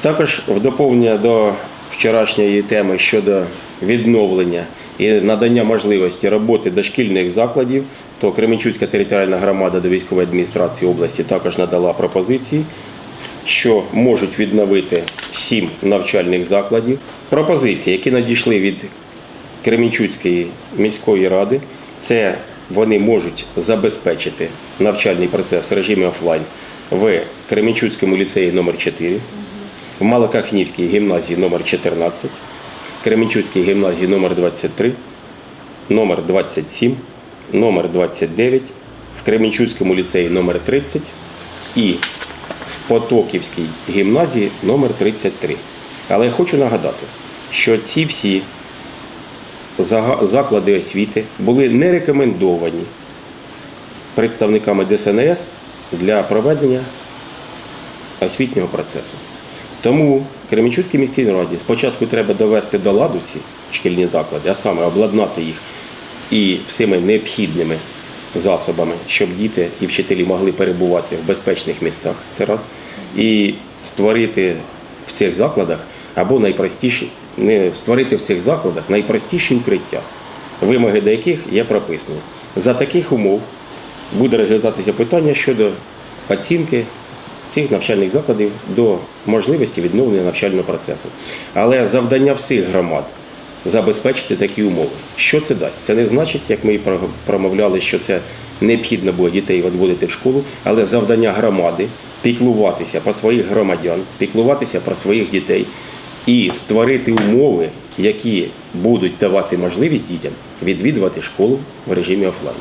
Також в доповнення до вчорашньої теми щодо відновлення і надання можливості роботи дошкільних закладів, то Кременчуцька територіальна громада до військової адміністрації області також надала пропозиції, що можуть відновити сім навчальних закладів. Пропозиції, які надійшли від Кременчуцької міської ради, це вони можуть забезпечити навчальний процес в режимі офлайн в Кременчуцькому ліцеї номер 4 в Малокахнівській гімназії номер 14 Кременчуцькій гімназії номер 23 номер 27 номер 29 в Кременчуцькому ліцеї номер 30 і в Потоківській гімназії номер 33. Але я хочу нагадати, що ці всі заклади освіти були не рекомендовані представниками ДСНС для проведення освітнього процесу. Тому Кременчуцькій міській раді спочатку треба довести до ладу ці шкільні заклади, а саме обладнати їх і всіми необхідними засобами, щоб діти і вчителі могли перебувати в безпечних місцях. Це раз. І створити в цих закладах або найпростіші, не створити в цих закладах найпростіші укриття, вимоги до яких є прописані. За таких умов буде розглядатися питання щодо оцінки цих навчальних закладів до можливості відновлення навчального процесу. Але завдання всіх громад забезпечити такі умови. Що це дасть? Це не значить, як ми і про- промовляли, що це необхідно було дітей відводити в школу, але завдання громади піклуватися про своїх громадян, піклуватися про своїх дітей і створити умови, які будуть давати можливість дітям відвідувати школу в режимі офлайн.